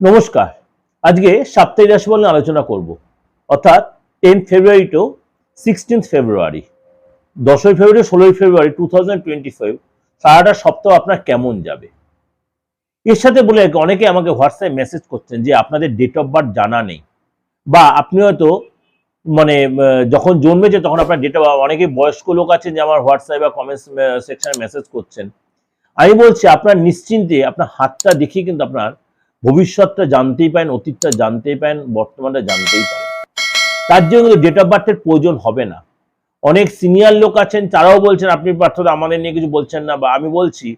নমস্কার। আজকে সাপ্তাহিক রাশিফল নিয়ে আলোচনা করব। অর্থাৎ ten February to sixteenth February দশই ফেব্রুয়ারি ষোলোই February two thousand twenty five সারাটা সপ্তাহ আপনার কেমন যাবে? এর সাথে বলে অনেকে আমাকে হোয়াটসঅ্যাপ মেসেজ করছেন যে আপনাদের ডেট অফ বার্থ জানা নেই। বা আপনি হয়তো মানে যখন জন্মেছে তখন আপনার ডেট অফ অনেকে বয়স্ক লোক আছেন যে আমার হোয়াটসঅ্যাপ বা কমেন্টস সেকশনে মেসেজ করছেন। আমি বলছি আপনার নিশ্চিন্তে আপনার হাতটা দেখিয়ে কিন্তু আপনার ভবিষ্যৎটা জানতেই পারেন, অতীতটা জানতেই পারেন, বর্তমানটা জানতেই পারেন। তার জন্য ডেট অফ বার্থের প্রয়োজন হবে না। অনেক সিনিয়র লোক আছেন, তারাও বলছেন, আপনি পার্থ আমাদের নিয়ে কিছু বলছেন না। বা আমি বলছি,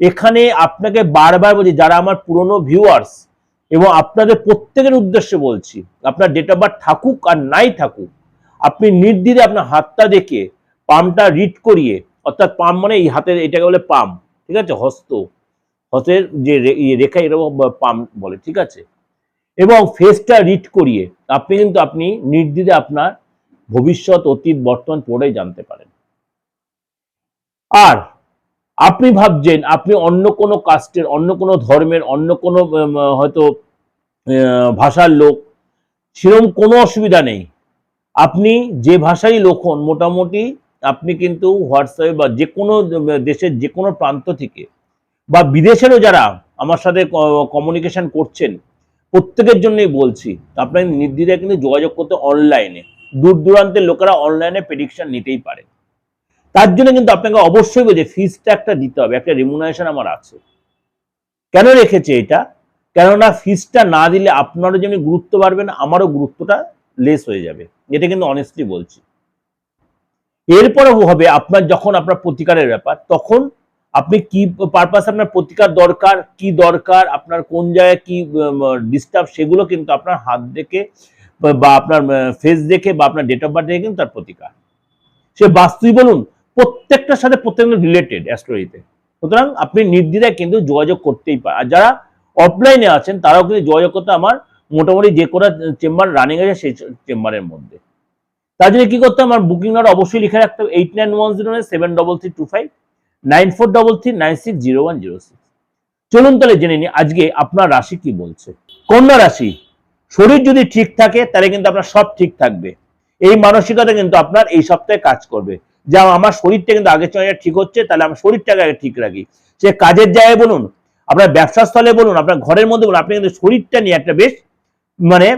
এখানে আপনাকে বারবার বলছি, যারা আমার পুরনো ভিউয়ার্স এবং আপনাদের প্রত্যেকের উদ্দেশ্যে বলছি, আপনার ডেট অফ বার্থ থাকুক আর নাই থাকুক, আপনি নির্দ্বিধে আপনার হাতটা দেখে পামটা রিড করিয়ে, অর্থাৎ পাম মানে এই হাতের, এটাকে বলে পাম ঠিক আছে? হস্ত। হস্তের যে ইয়ে রেখা এরকম পাম বলে, ঠিক আছে? এবং ফেসটা রিড করিয়ে, আপনি কিন্তু আপনি নির্দ্বিধে আপনার ভবিষ্যৎ, অতীত, বর্তমান পড়েই জানতে পারেন। আর আপনি ভাবছেন, আপনি অন্য কোনো কাস্টের, অন্য কোনো ধর্মের, অন্য কোনো হয়তো ভাষার লোক, সেরকম কোনো অসুবিধা নেই। আপনি যে ভাষারই লোক মোটামুটি আপনি কিন্তু হোয়াটসঅ্যাপে বা যে কোনো দেশের যে কোনো প্রান্ত থেকে বা বিদেশেরও যারা আমার সাথে কমিউনিকেশন করছেন, প্রত্যেকের জন্যই বলছি, আপনার নির্দ্বিধায় কিন্তু যোগাযোগ করতে অনলাইনে দূর দূরান্তের লোকেরা অনলাইনে প্রেডিকশন নিতেই পারে। তার জন্য কিন্তু আপনাকে অবশ্যই বলছে ফিসটা একটা দিতে হবে, একটা রেমুনারেশন আমার আছে। কেন রেখেছে এটা? কেননা ফিজটা না দিলে আপনারও যেমনি গুরুত্ব বাড়বে না, আমারও গুরুত্বটা লেস হয়ে যাবে। এটা কিন্তু অনেস্টলি বলছি। এরপরে হবে, আপনার যখন আপনার প্রতিকারের ব্যাপার, তখন আপনি কি পারপাস আপনার প্রতিকার দরকার? কি দরকার? আপনার কোন জায়গায় কি ডিস্টার্ব সেগুলো কিন্তু আপনার হাত দেখে বা- আপনার ফেস দেখে বা আপনার ডেট অফ বার্থ দেখে কিন্তু তার প্রতিকার। সে বাস্তুই বলুন, প্রত্যেকটার সাথে প্রত্যেকটা রিলেটেড অ্যাস্ট্রোইতে সুতরাং আপনি নির্দ্বিধায় কিন্তু যোগাযোগ করতেই পারেন। আর যারা অফলাইনে আছেন, তারাও কিন্তু যোগাযোগ করতে আমার মোটামুটি যে কোনো চেম্বার রানিং আছে, সেই চেম্বারের মধ্যে। তার জন্য কি করতে আমার বুকিং নাম্বার অবশ্যই লিখে রাখতে হবে। Eight nine one zero seven double three two five nine four double three nine six zero one zero six. চলুন তাহলে জেনে নিই, আজকে আপনার রাশি কি বলছে? কন্যা রাশি, শরীর যদি ঠিক থাকে, তাহলে কিন্তু আপনার সব ঠিক থাকবে। এই মানসিকতা কিন্তু আপনার এই সপ্তাহে কাজ করবে। যা আমার শরীরটা কিন্তু আগের চেয়ে ঠিক হচ্ছে, তাহলে আমার শরীরটাকে আগে ঠিক রাখি। সে কাজের জায়গায় বলুন, আপনার ব্যবসা স্থলে বলুন, আপনার ঘরের মধ্যে বলুন, আপনি কিন্তু শরীরটা নিয়ে একটা বেশ মানে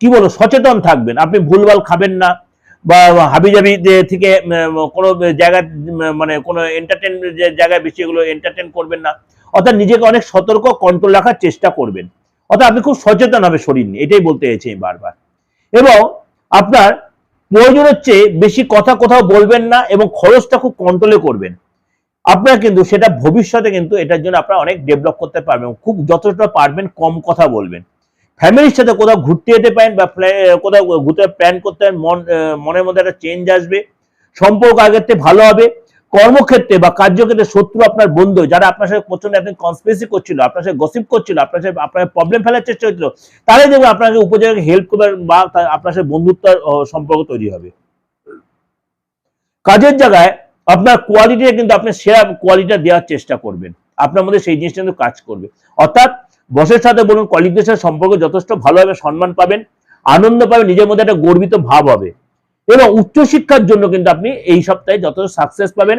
কি বলব, সচেতন থাকবেন। আপনি ভুলভাল খাবেন না বা হাবিজাবি থেকে কোনো জায়গায় উম, মানে কোনো এন্টারটেন জায়গায় বেশি এগুলো এন্টারটেন করবেন না। অর্থাৎ নিজেকে অনেক সতর্ক কন্ট্রোল রাখার চেষ্টা করবেন। অর্থাৎ আপনি খুব সচেতন হবে শরীর নিয়ে এটাই বলতে চাইছি বারবার। এবং আপনার প্রয়োজন হচ্ছে বেশি কথা কোথাও বলবেন না এবং খরচটা খুব কন্ট্রোলে করবেন। আপনার কিন্তু সেটা ভবিষ্যতে কিন্তু এটার জন্য আপনারা অনেক ডেভেলপ করতে পারবেন খুব যতটা পারবেন কম কথা বলবেন। ফ্যামিলির সাথে কোথাও ঘুরতে যেতে পারেন বা কোথাও ঘুরতে প্ল্যান করতে পারেন, মন মনের মধ্যে একটা চেঞ্জ আসবে, সম্পর্ক আগের থেকে ভালো হবে, কর্মক্ষেত্রে বা কার্যক্ষেত্রে শত্রু আপনার বন্ধু, যারা আপনার সাথে প্রচণ্ড একদিন কনস্পিরেসি করছিল, আপনার সাথে গসিপ করছিল, আপনার সাথে, আপনার প্রবলেম ফেলার চেষ্টা হচ্ছিল তারাই দেখবেন আপনাকে উপযোগে হেল্প করবে বা আপনার সাথে বন্ধুত্ব সম্পর্ক তৈরি হবে। কাজের জায়গায় আপনার কোয়ালিটিটা কিন্তু আপনি সেরা কোয়ালিটিটা দেওয়ার চেষ্টা করবেন। আপনার মধ্যে সেই জিনিসটা কিন্তু কাজ করবে। অর্থাৎ বসের সাথে বলুন কলিগদের সাথে সম্পর্ক যথেষ্ট ভালো হবে সম্মান পাবেন, আনন্দ পাবেন, নিজের মধ্যে একটা গর্বিত ভাব হবে। এবং উচ্চশিক্ষার জন্য কিন্তু আপনি এই সপ্তাহে যথেষ্ট সাকসেস পাবেন।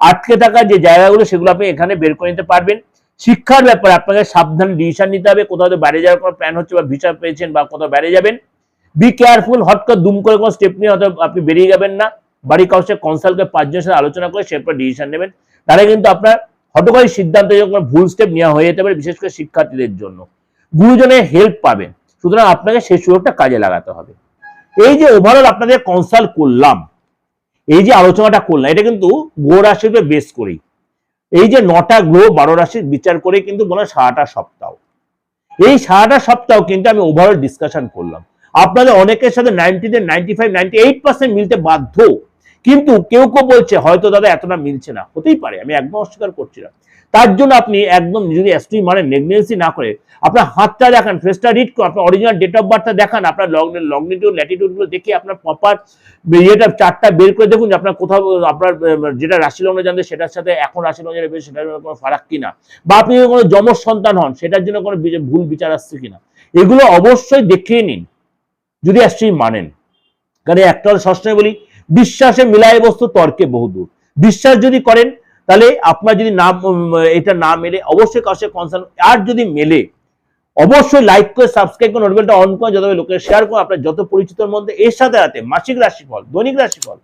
আটকে থাকা যে জায়গাগুলো, সেগুলো আপনি এখানে বের করে নিতে পারবেন। শিক্ষার ব্যাপারে আপনাকে সাবধান ডিসিশন নিতে হবে, কোথাও বাইরে যাওয়ার কোনো প্ল্যান হচ্ছে বা ভিসা পেয়েছেন বা কোথাও বাইরে যাবেন। বি কেয়ারফুল হট করে দুম করে কোনো স্টেপ নিয়ে হয়তো আপনি বেরিয়ে যাবেন না। বাড়ির কাউর সাথে কনসাল্ট করে পাঁচজনের সাথে আলোচনা করে সেরপর ডিসিশন নেবেন। তাহলে কিন্তু আপনার হটকারী সিদ্ধান্ত যখন ভুল স্টেপ নেওয়া হয়ে যেতে পারে, বিশেষ করে শিক্ষার্থীদের জন্য। গুরুজনের হেল্প পাবেন। সুতরাং আপনাকে সেই সুযোগটা কাজে লাগাতে হবে। এই যে ওভারঅল আপনাদের কনসাল্ট করলাম, এই যে আলোচনাটা করলাম, এটা কিন্তু গো উপর বেস করেই। এই যে নটা গ্রহ বারো রাশির বিচার করে কিন্তু মনে সারাটা সপ্তাহ। এই সারাটা সপ্তাহ কিন্তু আমি ওভারঅল ডিসকাশন করলাম। আপনাদের অনেকের সাথে ninety ninety five ninety eight percent মিলতে বাধ্য। কিন্তু কেউ কেউ বলছে, হয়তো দাদা এতটা মিলছে না। হতেই পারে, আমি একদম অস্বীকার করছি না। তার জন্য আপনি একদম যদি অ্যাস্ট্রি মানে নেগনেন্সি না করে আপনার হাতটা দেখান ফেসটা রিড করুন, আপনার অরিজিনাল ডেট অফ বার্থটা দেখান, আপনার লংনিটিউড ল্যাটিটিউডগুলো দেখে আপনার প্রপার ইয়েটা চারটা বের করে দেখুন যে আপনার কোথাও, আপনার যেটা রাশি লগ্ন জানতে সেটার সাথে এখন রাশি লগ্ন যেটা সেটার কোনো ফারাক কিনা বা আপনি কোনো যমজ সন্তান হন, সেটার জন্য কোনো ভুল বিচার আসছে কিনা এগুলো অবশ্যই দেখিয়ে নিন, যদি অ্যাস্ট্রি মানেন। কারণ একটা সবসময় বলি বিশ্বাসে মিলায় বস্তু, তর্কে বহুদূর বিশ্বাস যদি করেন, তাহলে আপনার যদি না এটা না মেলে, অবশ্যই সাথে কনসার্ন আর যদি মেলে, অবশ্যই লাইক করে সাবস্ক্রাইব করে নোটিফিকেশনটা অন করে, যত লোকের শেয়ার করুন, আপনার যত পরিচিতর মধ্যে এর সাথে সাথে মাসিক রাশিফল, দৈনিক রাশিফল,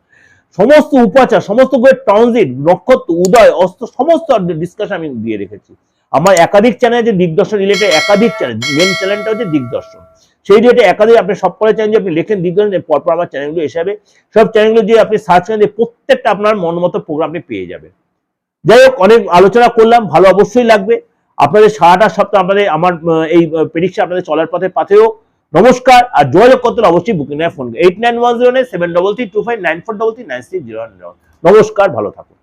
সমস্ত উপাচার, সমস্ত বইয়ের ট্রানজিট নক্ষত্র, উদয়, অস্ত, সমস্ত ডিসকাশন আমি দিয়ে রেখেছি। আমার একাধিক চ্যানেল যে দিগদর্শন রিলেটেড একাধিক চ্যানেল মেন চ্যানেলটা হচ্ছে দিগদর্শন। সেই রিলেটেড একাধিক আপনি সব করে চ্যানেল যে আপনি লেখেন যে পরপর আমার চ্যানেলগুলো হিসাবে সব চ্যানেলগুলো দিয়ে আপনি সার্চ করেন প্রত্যেকটা আপনার মন মতো প্রোগ্রাম আপনি পেয়ে যাবেন। যাই হোক, অনেক আলোচনা করলাম, ভালো অবশ্যই লাগবে। আপনাদের সারাটা সপ্তাহ আপনাদের, আমার এই প্রেডিকশন আপনাদের চলার পথে পাথেও নমস্কার, আর যোগাযোগ করতে অবশ্যই booking phone eight nine one zero seven double three two five nine four double three nine six zero নমস্কার, ভালো থাকুন।